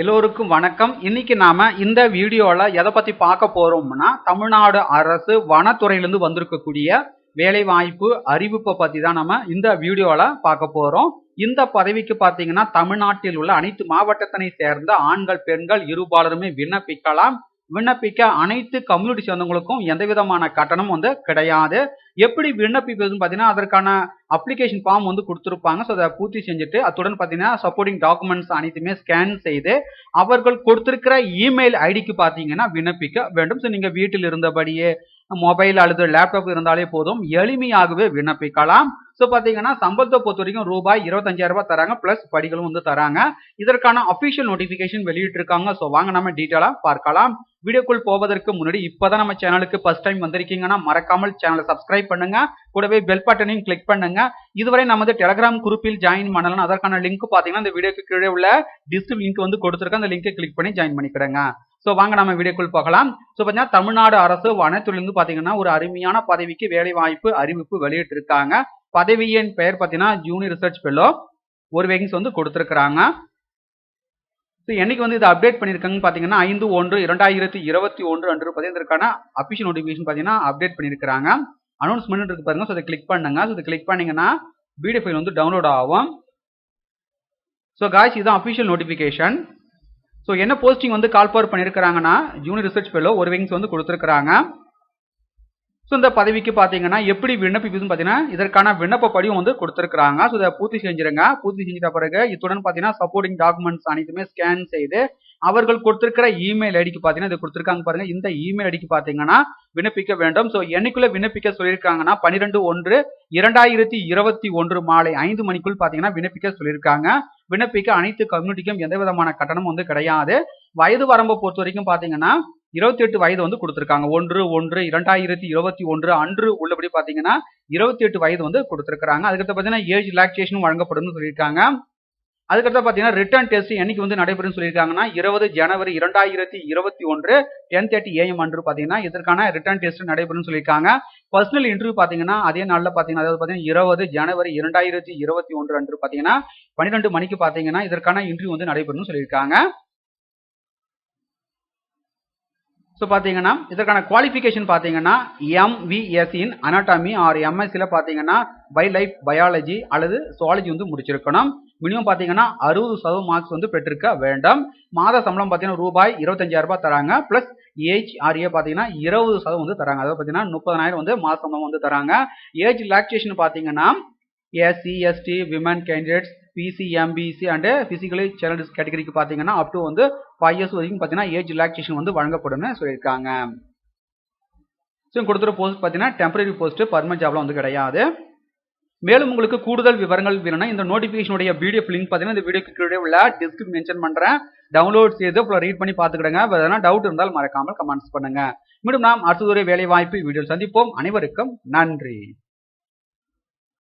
எல்லோருக்கும் வணக்கம். இன்னைக்கு நாம இந்த வீடியோல எதை பத்தி பார்க்க போறோம்னா தமிழ்நாடு அரசு வனத்துறையிலிருந்து வந்திருக்கக்கூடிய வேலை வாய்ப்பு அறிவிப்பை பத்தி தான் நம்ம இந்த வீடியோல பார்க்க போறோம். இந்த பதவிக்கு பாத்தீங்கன்னா தமிழ்நாட்டில் உள்ள அனைத்து மாவட்டத்தினை சேர்ந்த ஆண்கள் பெண்கள் இருபாலருமே விண்ணப்பிக்கலாம். விண்ணப்பிக்க அனைத்து கம்யூனிட்டி சேர்ந்தவங்களுக்கும் எந்த விதமான கட்டணம் வந்து கிடையாது. எப்படி விண்ணப்பிப்பதுன்னு பார்த்தீங்கன்னா அதற்கான அப்ளிகேஷன் ஃபார்ம் வந்து கொடுத்துருப்பாங்க. ஸோ அதை பூர்த்தி செஞ்சுட்டு அத்துடன் பார்த்தீங்கன்னா சப்போர்ட்டிங் டாக்குமெண்ட்ஸ் அனைத்துமே ஸ்கேன் செய்து அவர்கள் கொடுத்துருக்கிற இமெயில் ஐடிக்கு பார்த்தீங்கன்னா விண்ணப்பிக்க வேண்டும். ஸோ நீங்கள் வீட்டில் இருந்தபடியே மொபைல் அல்லது லேப்டாப் இருந்தாலே போதும் எளிமையாகவே விண்ணப்பிக்கலாம். ஸோ பார்த்தீங்கன்னா சம்பளத்தை பொறுத்த வரைக்கும் ரூபாய் இருபத்தஞ்சாயிரம் ரூபாய் தராங்க ப்ளஸ் படிகளும் வந்து தராங்க. இதற்கான அஃபிஷியல் நோட்டிஃபிகேஷன் வெளியிட்டிருக்காங்க. ஸோ வாங்க நம்ம டீட்டெயிலாக பார்க்கலாம். வீடியோக்குள் போவதற்கு முன்னாடி இப்போதான் நம்ம சேனலுக்கு ஃபர்ஸ்ட் டைம் வந்திருக்கீங்கன்னா மறக்காமல் சேனலை சப்ஸ்கிரைப் பண்ணுங்க. கூடவே பெல் பட்டனையும் கிளிக் பண்ணுங்க. இதுவரை நமது டெலகிராம் குரூப்பில் ஜாயின் பண்ணலாம் அதற்கான லிங்க் பார்த்தீங்கன்னா இந்த வீடியோக்கு கீழே உள்ள டிஸ்கிரிப் லிங்க் வந்து கொடுத்துருக்கேன். அந்த லிங்கை கிளிக் பண்ணி ஜாயின் பண்ணிக்கிடுங்க. ஸோ வாங்க நம்ம வீடியோக்குள் போகலாம். ஸோ பார்த்தீங்கன்னா தமிழ்நாடு அரசு வனத்துறையிலிருந்து பார்த்தீங்கன்னா ஒரு அருமையான பதவிக்கு வேலைவாய்ப்பு அறிவிப்பு வெளியிட்டிருக்காங்க. பதவியின் பெயர் பார்த்தீங்கன்னா ஜூனியர் ரிசர்ச் ஃபெல்லோ ஒரு வேகன்ஸ் வந்து கொடுத்துருக்குறாங்க. ஸோ என்னைக்கு வந்து இதை அப்டேட் பண்ணியிருக்காங்கன்னு பார்த்தீங்கன்னா ஐந்து ஒன்று இரண்டாயிரத்தி இருபத்தி ஒன்று அன்று பார்த்தீங்கன்னா இதற்கான அஃபிஷியல் நோட்டிஃபிகேஷன் பார்த்தீங்கன்னா அப்டேட் பண்ணியிருக்காங்க அனௌன்ஸ்மெண்ட் இருக்கு பாருங்க. ஸோ அதை கிளிக் பண்ணுங்க. ஸோ இதை கிளிக் பண்ணீங்கன்னா வீடியோ ஃபைல் வந்து டவுன்லோட் ஆகும். ஸோ காய்ச்சி இதுதான் அஃபிஷியல் நோட்டிஃபிகேஷன் ஸோ என்ன போஸ்டிங் வந்து கால் பவர் பண்ணியிருக்கிறாங்கன்னா ஜூனியர் ரிசர்ச் ஃபெலோ ஒரு விங்ஸ் வந்து கொடுத்துருக்குறாங்க. ஸோ இந்த பதவிக்கு பார்த்தீங்கன்னா எப்படி விண்ணப்பிப்பதுன்னு பார்த்தீங்கன்னா இதற்கான விண்ணப்ப படியும் வந்து கொடுத்துருக்காங்க ஸோ இதை பூர்த்தி செஞ்சிருங்க. பூர்த்தி செஞ்சிட்ட பிறகு இத்துடன் பார்த்தீங்கன்னா சப்போர்ட்டிங் டாக்குமெண்ட்ஸ் அனைத்துமே ஸ்கேன் செய்து அவர்கள் கொடுத்திருக்கிற இமெயில் ஐடிக்கு பார்த்தீங்கன்னா இது கொடுத்துருக்காங்க பாருங்க. இந்த இமெயில் ஐடிக்கு பார்த்தீங்கன்னா விண்ணப்பிக்க வேண்டும். ஸோ என்னைக்குள்ள விண்ணப்பிக்க சொல்லியிருக்காங்கன்னா பன்னிரெண்டு ஒன்று இரண்டாயிரத்தி இருபத்தி ஒன்று மாலை ஐந்து மணிக்குள் பார்த்தீங்கன்னா விண்ணப்பிக்க சொல்லியிருக்காங்க. விண்ணப்பிக்க அனைத்து கம்யூனிட்டிக்கும் எந்த விதமான கட்டணமும் வந்து கிடையாது. வயது வரம்பை பொறுத்த வரைக்கும் பார்த்தீங்கன்னா இருபத்தி எட்டு வயது வந்து கொடுத்துருக்காங்க. ஒன்று ஒன்று இரண்டாயிரத்தி இருபத்தி ஒன்று அன்று உள்ளபடி பார்த்தீங்கன்னா இருபத்தி எட்டு வயது வந்து கொடுத்துருக்காங்க அதுக்கடுத்து பார்த்தீங்கன்னா ஏஜ் ரிலாக்சேஷனும் வழங்கப்படும் சொல்லியிருக்காங்க. அதுக்கடுத்து பார்த்தீங்கன்னா ரிட்டர்ன் டெஸ்ட் என்னைக்கு வந்து நடைபெறும் சொல்லியிருக்காங்கன்னா இருபது ஜனவரி இரண்டாயிரத்தி இருபத்தி ஒன்று டென் தேர்ட்டி ஏஎம் அன்று பார்த்தீங்கன்னா இதற்கான ரிட்டர்ன் டெஸ்ட் நடைபெறும் சொல்லியிருக்காங்க. பர்சனல் இன்டர்வியூ பார்த்தீங்கன்னா அதே நாளில் பார்த்தீங்கன்னா அதாவது பார்த்தீங்கன்னா இருபது ஜனவரி இரண்டாயிரத்தி இருபத்தி ஒன்று அன்று பார்த்தீங்கன்னா பன்னிரெண்டு மணிக்கு பார்த்தீங்கன்னா இதற்கான இன்டர்வியூ வந்து நடைபெறும்னு சொல்லியிருக்காங்க. ஸோ பார்த்தீங்கன்னா இதற்கான குவாலிஃபிகேஷன் பார்த்தீங்கன்னா எம்விஎஸ் இன் அனாட்டாமி ஆர் எம்எஸ்சியில் பார்த்தீங்கன்னா வைல்ட் லைஃப் பயாலஜி அல்லது சுவாலஜி வந்து முடிச்சிருக்கணும். மினிமம் பார்த்தீங்கன்னா அறுபது சதவீதம் மார்க்ஸ் வந்து பெற்றிருக்க வேண்டும். மாத சம்பளம் பார்த்தீங்கன்னா ரூபாய் இருபத்தஞ்சாயிரம் ரூபாய் தராங்க. ப்ளஸ் ஏஜ் ஆர்ஏ பார்த்தீங்கன்னா இருபது சதவீதம் வந்து தராங்க. அதாவது பார்த்தீங்கன்னா முப்பதனாயிரம் வந்து மாத சம்பளம் வந்து தராங்க. ஏஜ் ரிலாக்ஸேஷன் பார்த்தீங்கன்னா SC ST women candidates BC MBC and physically challenges கேட்டகரிக்கு பார்த்தீங்கன்னா அப் டு வந்து ஃபைவ் இயர்ஸ் வரைக்கும் பார்த்தீங்கன்னா ஏஜ் ரிலாக்ஸேஷன் வந்து வழங்கப்படும்னு சொல்லியிருக்காங்க. ஸோ கொடுத்துற போஸ்ட் பார்த்தீங்கன்னா டெம்பரரி போஸ்ட் பர்மனன்ட் ஜாப்லாம் வந்து கிடையாது. மேலும் உங்களுக்கு கூடுதல் விவரங்கள் வேணும்னா இந்த நோட்டிஃபிகேஷனுடைய வீடியோ லிங்க் பார்த்தீங்கன்னா இந்த வீடியோக்கு கீழே உள்ள டிஸ்கிரிப் மென்ஷன் பண்ணுறேன் டவுன்லோட் செய்து அப்புறம் ரீட் பண்ணி பார்த்துக்கிடுங்க. எதனா டவுட் இருந்தால் மறக்காமல் கமெண்ட்ஸ் பண்ணுங்க. மீண்டும் நாம் அடுத்ததுரை வேலை வாய்ப்பு வீடியோ சந்திப்போம். அனைவருக்கும் நன்றி.